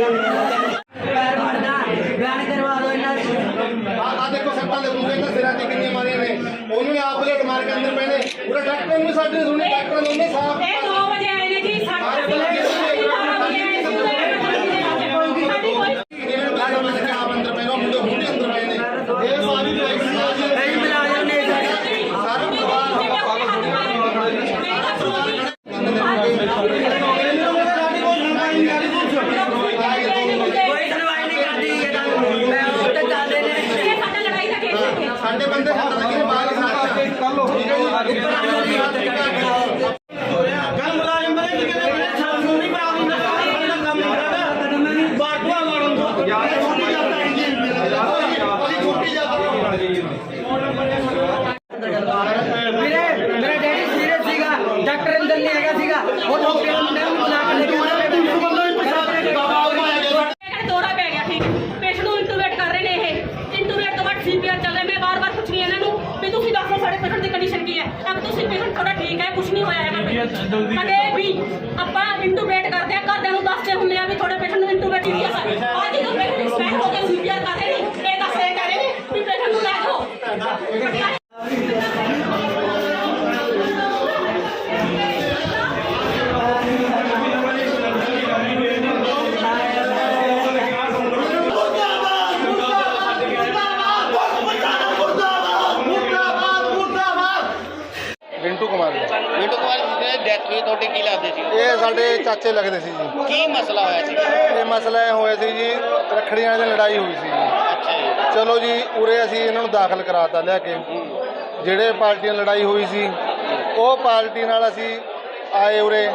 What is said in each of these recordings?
ਆ ਦੇਖੋ ਸੱਤਾਂ ਦੇ ਬੂਕੇ ਤਾਂ ਸਿਰਾਂ ਤੇ ਕਿੰਨੀਆਂ ਮਾਰੀਆਂ ਨੇ। ਉਹਨੂੰ ਆਪ ਲੇਟ ਮਾਰ ਕੇ ਅੰਦਰ ਪਏ ਨੇ। ਉਹਦਾ ਡਾਕਟਰ ਨੂੰ ਸਾਡੇ ਸੁਣੇ ਡਾਕਟਰ ਨੂੰ ਉਹਨੇ ਸਾਫ਼ ਅਬ ਤੁਸੀਂ ਪੇਸ਼ੈਂਟ ਤੁਹਾਡਾ ਠੀਕ ਹੈ ਕੁਝ ਨਹੀਂ ਹੋਇਆ ਹੈਗਾ। ਕਦੇ ਵੀ ਆਪਾਂ ਇੰਟੂਬੇਟ ਕਰਦੇ ਆ ਘਰਦਿਆਂ ਨੂੰ ਦੱਸਦੇ ਹੁੰਦੇ ਆ ਵੀ ਤੁਹਾਡੇ ਪੇਸ਼ੈਂਟ ਨੂੰ ਇੰਟੂਬੇਟ ਕੀਤਾ ਅੱਜ ਜਦੋਂ ਪੇਸ਼ੈਂਟ ਐਕਸਪਾਇਰ ਹੋ ਕੇ ਸੀਪੀਆਰ ਕਰ ਰਹੇ ਨੇ ਇਹ ਦੱਸ ਰਹੇ ਨੇ ਵੀ ਪੇਸ਼ੈਂਟ ਨੂੰ ਲੈ ਜਾਓ। ਇਹ ਸਾਡੇ ਚਾਚੇ ਲੱਗਦੇ ਸੀ ਜੀ। ਕੀ ਮਸਲਾ ਹੋਇਆ ਸੀ? ਇਹ ਮਸਲਾ ਇਹ ਹੋਇਆ ਸੀ ਜੀ ਰੱਖੜੀਆਂ ਦੀ ਲੜਾਈ ਹੋਈ ਸੀ ਜੀ। ਅੱਛਾ ਜੀ। ਚਲੋ ਜੀ ਉਰੇ ਅਸੀਂ ਇਹਨਾਂ ਨੂੰ ਦਾਖਲ ਕਰਾਤਾ ਲਿਆ ਕੇ। ਜਿਹੜੇ ਪਾਰਟੀਆਂ ਲੜਾਈ ਹੋਈ ਸੀ ਉਹ ਪਾਰਟੀ ਨਾਲ ਅਸੀਂ ਆਏ ਉਰੇ।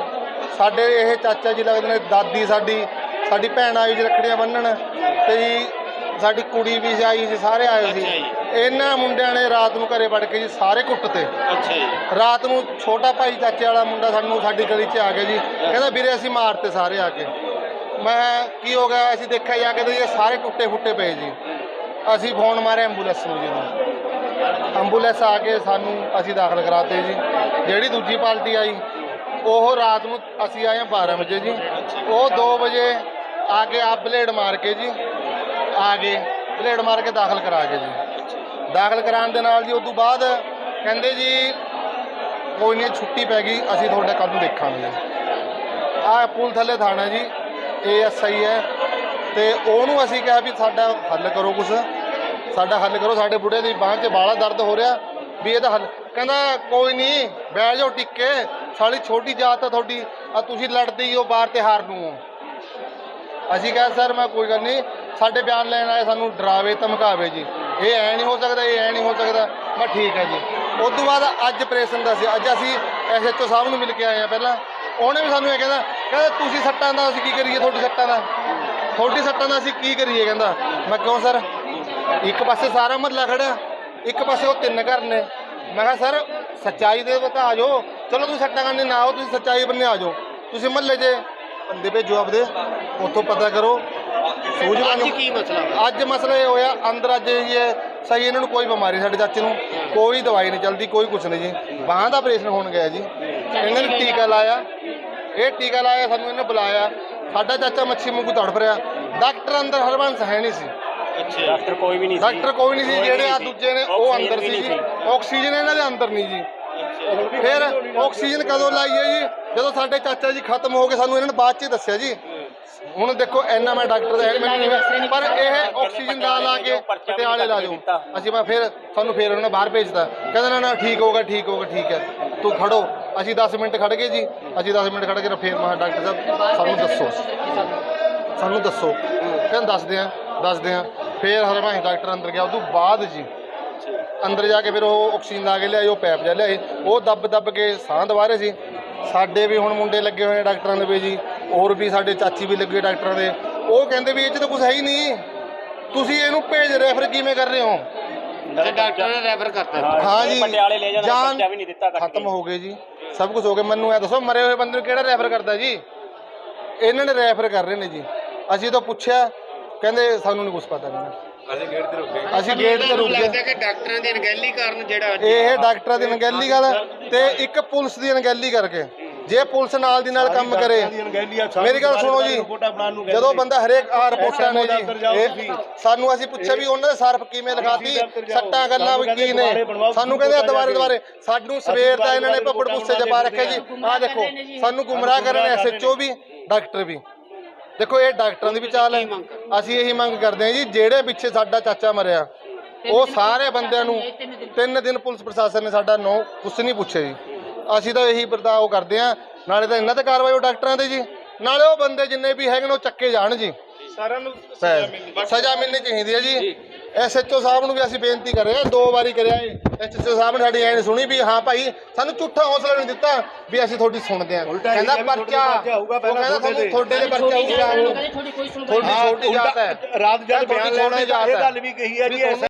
ਸਾਡੇ ਇਹ ਚਾਚਾ ਜੀ ਲੱਗਦੇ ਨੇ ਦਾਦੀ ਸਾਡੀ ਸਾਡੀ ਭੈਣ ਆਈ ਜੀ ਰੱਖੜੀਆਂ ਬੰਨਣ। ਤੇ ਜੀ ਸਾਡੀ ਕੁੜੀ ਵੀ ਆਈ ਸੀ ਸਾਰੇ ਆਏ ਸੀ। ਇਹਨਾਂ ਮੁੰਡਿਆਂ ਨੇ ਰਾਤ ਨੂੰ ਘਰੇ ਵੜ ਕੇ ਜੀ ਸਾਰੇ ਕੁੱਟ ਤੇ ਅੱਛਾ ਜੀ। ਰਾਤ ਨੂੰ ਛੋਟਾ ਭਾਈ ਚਾਚੇ ਵਾਲਾ ਮੁੰਡਾ ਸਾਨੂੰ ਸਾਡੀ ਗਲੀ 'ਚ ਆ ਗਿਆ ਜੀ। ਕਹਿੰਦਾ ਵੀਰੇ ਅਸੀਂ ਮਾਰਤੇ ਸਾਰੇ ਆ ਕੇ। ਮੈਂ ਕੀ ਹੋ ਗਿਆ? ਅਸੀਂ ਦੇਖਿਆ ਜਾ ਕੇ ਤੇ ਇਹ ਸਾਰੇ ਟੁੱਟੇ ਫੁੱਟੇ ਪਏ ਜੀ। ਅਸੀਂ ਫੋਨ ਮਾਰਿਆ ਐਂਬੂਲੈਂਸ ਨੂੰ ਜੀ ਐਂਬੂਲੈਂਸ ਆ ਕੇ ਸਾਨੂੰ ਅਸੀਂ ਦਾਖਲ ਕਰਾਤੇ ਜੀ। ਜਿਹੜੀ ਦੂਜੀ ਪਾਰਟੀ ਆਈ ਉਹ ਰਾਤ ਨੂੰ ਅਸੀਂ ਆਏ ਹਾਂ 12 ਵਜੇ ਜੀ। ਉਹ 2 ਵਜੇ ਆ ਕੇ ਆ ਬਲੇਡ ਮਾਰ ਕੇ ਜੀ ਆ ਗਏ। ਬਲੇਡ ਮਾਰ ਕੇ ਦਾਖਲ ਕਰਾ ਕੇ ਜੀ। ਦਾਖਲ ਕਰਾਉਣ ਦੇ ਨਾਲ ਜੀ, ਉਸ ਤੋਂ ਬਾਅਦ ਕਹਿੰਦੇ ਜੀ, ਕੋਈ ਨਹੀਂ, ਛੁੱਟੀ ਪੈ ਗਈ, ਅਸੀਂ ਤੁਹਾਡੇ ਕੱਲ ਨੂੰ ਦੇਖਾਂਗੇ। ਆਹ ਪੁਲ ਥੱਲੇ ਥਾਣਾ ਜੀ ਏਐਸਆਈ ਹੈ। ਤੇ ਉਹਨੂੰ ਅਸੀਂ ਕਿਹਾ ਵੀ ਸਾਡਾ ਹੱਲ ਕਰੋ ਕੁਛ। ਸਾਡਾ ਹੱਲ ਕਰੋ, ਸਾਡੇ ਬੁੱਢੇ ਦੀ ਬਾਂਹ 'ਚ ਬਾਲਾ ਦਰਦ ਹੋ ਰਿਹਾ। ਵੀ ਇਹਦਾ ਹੱਲ ਕਹਿੰਦਾ, ਕੋਈ ਨਹੀਂ, ਬਹਿ ਜਾਓ ਟਿੱਕੇ। ਸਾਲੀ ਛੋਟੀ ਜਾਤ ਆ ਤੁਹਾਡੀ, ਆ ਤੁਸੀਂ ਲੜਦੇ ਹੀ ਹੋ ਬਾਹਰ ਤੇ ਹਾਰ ਨੂੰ। ਅਸੀਂ ਕਿਹਾ, ਸਰ, ਮੈਂ ਕੋਈ ਗੱਲ ਨਹੀਂ, ਸਾਡੇ ਬਿਆਨ ਲੈਣ ਆਏ, ਸਾਨੂੰ ਡਰਾਵੇ, ਧਮਕਾਵੇ ਜੀ। ਇਹ ਐ ਨਹੀਂ ਹੋ ਸਕਦਾ, ਇਹ ਐ ਨਹੀਂ ਹੋ ਸਕਦਾ। ਮੈਂ ਠੀਕ ਹੈ ਜੀ। ਉਸ ਤੋਂ ਬਾਅਦ ਅੱਜ ਆਪਰੇਸ਼ਨ ਦਾ ਸੀ। ਅੱਜ ਅਸੀਂ ਐਸਐਚਓ ਸਾਹਿਬ ਨੂੰ ਮਿਲ ਕੇ ਆਏ ਆ ਪਹਿਲਾਂ। ਉਹਨੇ ਵੀ ਸਾਨੂੰ ਇਹ ਕਹਿੰਦਾ ਕਹਿੰਦਾ ਤੁਸੀਂ ਸੱਟਾਂ ਦਾ ਅਸੀਂ ਕੀ ਕਰੀਏ ਤੁਹਾਡੀ ਸੱਟਾਂ ਦਾ? ਤੁਹਾਡੀ ਸੱਟਾਂ ਦਾ ਅਸੀਂ ਕੀ ਕਰੀਏ ਕਹਿੰਦਾ। ਮੈਂ ਕਿਉਂ ਸਰ? ਇੱਕ ਪਾਸੇ ਸਾਰਾ ਮਹੱਲਾ ਖੜਾ, ਇੱਕ ਪਾਸੇ ਉਹ ਤਿੰਨ ਘਰ ਨੇ। ਮੈਂ ਕਿਹਾ, ਸਰ, ਸੱਚਾਈ ਦੇ ਬਤਾ ਆ ਜਾਓ। ਚਲੋ ਤੁਸੀਂ ਸੱਟਾਂ ਕਰਨੇ ਨਾ ਆਓ, ਤੁਸੀਂ ਸੱਚਾਈ ਬੰਨੇ ਆ ਜਾਓ। ਤੁਸੀਂ ਮਹੱਲੇ 'ਚ ਬੰਦੇ ਭੇਜੋ ਆਪਦੇ। ਉੱਥੋਂ ਪਤਾ ਕਰੋ ਸੂਝਵਾਨ ਅੱਜ ਕੀ ਮਸਲਾ ਹੋਇਆ? ਅੱਜ ਮਸਲਾ ਇਹ ਹੋਇਆ ਅੰਦਰ ਅੱਜ ਇਹ ਸਹੀ ਇਹਨਾਂ ਨੂੰ ਕੋਈ ਬਿਮਾਰੀ ਸਾਡੇ ਚਾਚੇ ਨੂੰ ਕੋਈ ਦਵਾਈ ਨਹੀਂ ਚੱਲਦੀ ਕੋਈ ਕੁਛ ਨਹੀਂ ਜੀ। ਬਾਹਾਂ ਦਾ ਆਪਰੇਸ਼ਨ ਹੋਣ ਗਿਆ ਜੀ। ਇਹਨਾਂ ਨੇ ਟੀਕਾ ਲਾਇਆ। ਇਹ ਟੀਕਾ ਲਾਇਆ ਸਾਨੂੰ ਇਹਨੇ ਬੁਲਾਇਆ। ਸਾਡਾ ਚਾਚਾ ਮੱਛੀ ਵਾਂਗੂ ਤੜਫ ਰਿਹਾ। ਡਾਕਟਰ ਅੰਦਰ ਹਰਬੰਸ ਹੈ ਨਹੀਂ ਸੀ। ਅੱਛਾ। ਡਾਕਟਰ ਕੋਈ ਵੀ ਨਹੀਂ ਸੀ। ਡਾਕਟਰ ਕੋਈ ਨਹੀਂ ਸੀ ਜਿਹੜੇ ਆ। ਦੂਜੇ ਨੇ ਉਹ ਅੰਦਰ ਸੀ ਜੀ। ਆਕਸੀਜਨ ਇਹਨਾਂ ਦੇ ਅੰਦਰ ਨਹੀਂ ਜੀ। ਫਿਰ ਆਕਸੀਜਨ ਕਦੋਂ ਲਾਈ ਹੈ ਜੀ? ਜਦੋਂ ਸਾਡੇ ਚਾਚਾ ਜੀ ਖਤਮ ਹੋ ਗਏ ਸਾਨੂੰ ਇਹਨਾਂ ਨੇ ਬਾਅਦ ਚ ਹੀ ਦੱਸਿਆ ਜੀ। ਹੁਣ ਦੇਖੋ ਇੰਨਾ ਮੈਂ ਡਾਕਟਰ ਦਾ ਹੈ ਮੈਨੂੰ ਪਰ ਇਹ ਆਕਸੀਜਨ ਲਾ ਲਾ ਕੇ ਪਟਿਆਲੇ ਲਾ ਜਾਓ। ਅਸੀਂ ਮੈਂ ਫਿਰ ਸਾਨੂੰ ਫਿਰ ਉਹਨਾਂ ਨੇ ਬਾਹਰ ਭੇਜਤਾ। ਕਹਿੰਦਾ ਨਾ ਨਾ ਠੀਕ ਹੋਗਾ ਠੀਕ ਹੋਗਾ ਠੀਕ ਹੈ। ਤੂੰ ਖੜੋ। ਅਸੀਂ 10 ਮਿੰਟ ਖੜ ਗਏ ਜੀ। ਅਸੀਂ 10 ਮਿੰਟ ਖੜ ਕੇ ਫਿਰ ਮੈਂ ਕਿਹਾ, ਡਾਕਟਰ ਸਾਹਿਬ ਸਾਨੂੰ ਦੱਸੋ। ਸਾਨੂੰ ਦੱਸੋ। ਕਹਿੰਦਾ ਦੱਸਦੇ ਆ ਦੱਸਦੇ ਆ ਫਿਰ ਹਰਮਾਈ ਡਾਕਟਰ ਅੰਦਰ ਗਿਆ। ਉਦੋਂ ਬਾਅਦ ਜੀ ਅੰਦਰ ਜਾ ਕੇ ਫਿਰ ਉਹ ਆਕਸੀਜਨ ਲਾ ਕੇ ਲਿਆਏ ਉਹ ਪੈਪ ਜਿਹਾ ਲਿਆਏ। ਉਹ ਦੱਬ ਦੱਬ ਕੇ ਸਾਹ ਦਵਾ ਰਹੇ ਸੀ। ਸਾਡੇ ਵੀ ਹੁਣ ਮੁੰਡੇ ਲੱਗੇ ਹੋਏ ਨੇ ਡਾਕਟਰਾਂ ਦੇ ਵੀ ਜੀ। ਹੋਰ ਵੀ ਸਾਡੇ ਚਾਚੀ ਵੀ ਲੱਗੇ ਡਾਕਟਰਾਂ ਦੇ। ਉਹ ਕਹਿੰਦੇ ਵੀ ਇਹ 'ਚ ਤਾਂ ਕੁਝ ਹੈ ਹੀ ਨਹੀਂ। ਤੁਸੀਂ ਇਹਨੂੰ ਭੇਜ ਰੈਫਰ ਕਿਵੇਂ ਕਰ ਰਹੇ ਹੋ? ਡਾਕਟਰ ਨੇ ਰੈਫਰ ਕਰਤਾ। ਹਾਂ ਜੀ। ਪਟਿਆਲੇ ਲੈ ਜਾਣਾ ਬੱਚਾ ਵੀ ਨਹੀਂ ਦਿੱਤਾ ਖਤਮ। ਹੋ ਗਏ ਜੀ। ਸਭ ਕੁਝ ਹੋ ਗਿਆ। ਮੈਨੂੰ ਇਹ ਦੱਸੋ ਮਰੇ ਹੋਏ ਬੰਦੇ ਨੂੰ ਕਿਹੜਾ ਰੈਫਰ ਕਰਦਾ ਜੀ? ਇਹਨਾਂ ਨੇ ਰੈਫਰ ਕਰ ਰਹੇ ਨੇ ਜੀ। ਅਸੀਂ ਤਾਂ ਪੁੱਛਿਆ ਕਹਿੰਦੇ ਸਾਨੂੰ ਨਹੀਂ ਕੁਝ ਪਤਾ ਨਹੀਂ ਅਸੀਂ ਗੇਟ ਤੇ ਰੁਕ ਗਏ। ਅਸੀਂ ਗੇਟ ਤੇ ਰੁਕ ਲੱਗਦਾ ਗਏ ਕਿ ਡਾਕਟਰਾਂ ਦੀ ਅਣਗਹਿਲੀ ਕਾਰਨ ਜਿਹੜਾ ਇਹ ਡਾਕਟਰਾਂ ਦੀ ਅਣਗਹਿਲੀ ਗੱਲ ਤੇ ਇੱਕ ਪੁਲਿਸ ਦੀ ਅਣਗਹਿਲੀ ਕਰਕੇ। ਜੇ ਪੁਲਿਸ ਨਾਲ ਦੀ ਨਾਲ ਕੰਮ ਕਰੇ ਮੇਰੀ ਗੱਲ ਸੁਣੋ ਜੀ ਜਦੋਂ ਬੰਦਾ ਹਰੇਕ ਆ ਰਿਪੋਰਟਾਂ ਨੇ ਜੀ ਇਹ ਸਾਨੂੰ ਅਸੀਂ ਪੁੱਛਿਆ ਵੀ ਉਹਨਾਂ ਦੇ ਸਰਫ ਕਿਵੇਂ ਲਿਖਾਤੀ ਸੱਟਾਂ ਗੱਲਾਂ ਵੀ ਕੀ ਨੇ? ਸਾਨੂੰ ਕਹਿੰਦੇ ਆ ਦੁਬਾਰੇ ਦੁਬਾਰੇ ਸਾਨੂੰ ਸਵੇਰ ਦਾ ਇਹਨਾਂ ਨੇ ਪੱਪੜ ਪੁੱਸੇ ਚ ਪਾ ਰੱਖਿਆ ਜੀ। ਆਹ ਦੇਖੋ ਸਾਨੂੰ ਗੁੰਮਰਾਹ ਕਰਨ ਐਸਐਚਓ ਵੀ ਡਾਕਟਰ ਵੀ। ਦੇਖੋ ਇਹ ਡਾਕਟਰਾਂ ਦੀ ਵੀ ਚਾਲ ਹੈ। ਅਸੀਂ ਇਹੀ ਮੰਗ ਕਰਦੇ ਹਾਂ ਜੀ ਜਿਹੜੇ ਪਿੱਛੇ ਸਾਡਾ ਚਾਚਾ ਮਰਿਆ ਉਹ ਸਾਰੇ ਬੰਦਿਆਂ ਨੂੰ ਤਿੰਨ ਦਿਨ ਪੁਲਿਸ ਪ੍ਰਸ਼ਾਸਨ ਨੇ ਸਾਡਾ ਨੋ ਕੁਛ ਨਹੀਂ ਪੁੱਛਿਆ ਜੀ। ਅਸੀਂ ਤਾਂ ਇਹੀ ਬਰਦਾਅ ਕਰਦੇ ਹਾਂ। ਨਾਲੇ ਤਾਂ ਇਹਨਾਂ ਤੇ ਕਾਰਵਾਈ ਉਹ ਡਾਕਟਰਾਂ ਤੇ ਜੀ। ਨਾਲੇ ਉਹ ਬੰਦੇ ਜਿੰਨੇ ਵੀ ਹੈਗੇ ਨੇ ਉਹ ਚੱਕੇ ਜਾਣ ਜੀ। ਸਾਰਿਆਂ ਨੂੰ ਸਜ਼ਾ ਮਿਲਣੀ ਚਾਹੀਦੀ ਹੈ ਜੀ। ਐਸਐਚਓ ਸਾਹਿਬ ਨੂੰ ਵੀ ਅਸੀਂ ਬੇਨਤੀ ਕਰ ਰਹੇ ਹਾਂ ਦੋ ਵਾਰੀ ਕਰਿਆ ਐਸਐਚਓ ਸਾਹਿਬ ਨੇ ਸਾਡੀ ਐਂ ਨੀ ਸੁਣੀ ਵੀ ਹਾਂ ਭਾਈ ਸਾਨੂੰ ਝੂਠਾ ਹੌਸਲਾ ਨਹੀਂ ਦਿੱਤਾ ਵੀ ਅਸੀਂ ਤੁਹਾਡੀ ਸੁਣਦੇ ਹਾਂ। ਕਹਿੰਦਾ ਪਰਚਾ ਉਹ ਕਹਿੰਦਾ ਤੁਹਾਨੂੰ ਤੁਹਾਡੇ ਦੇ ਪਰਚਾ ਹੋਊਗਾ। ਤੁਹਾਡੀ ਛੋਟੀ ਜਾਤ ਹੈ। ਰਾਤ ਜਦ ਬਿਆਨ ਲੈਣਾ ਇਹ ਹੈ। ਗੱਲ ਵੀ ਕਹੀ ਹੈ ਜੀ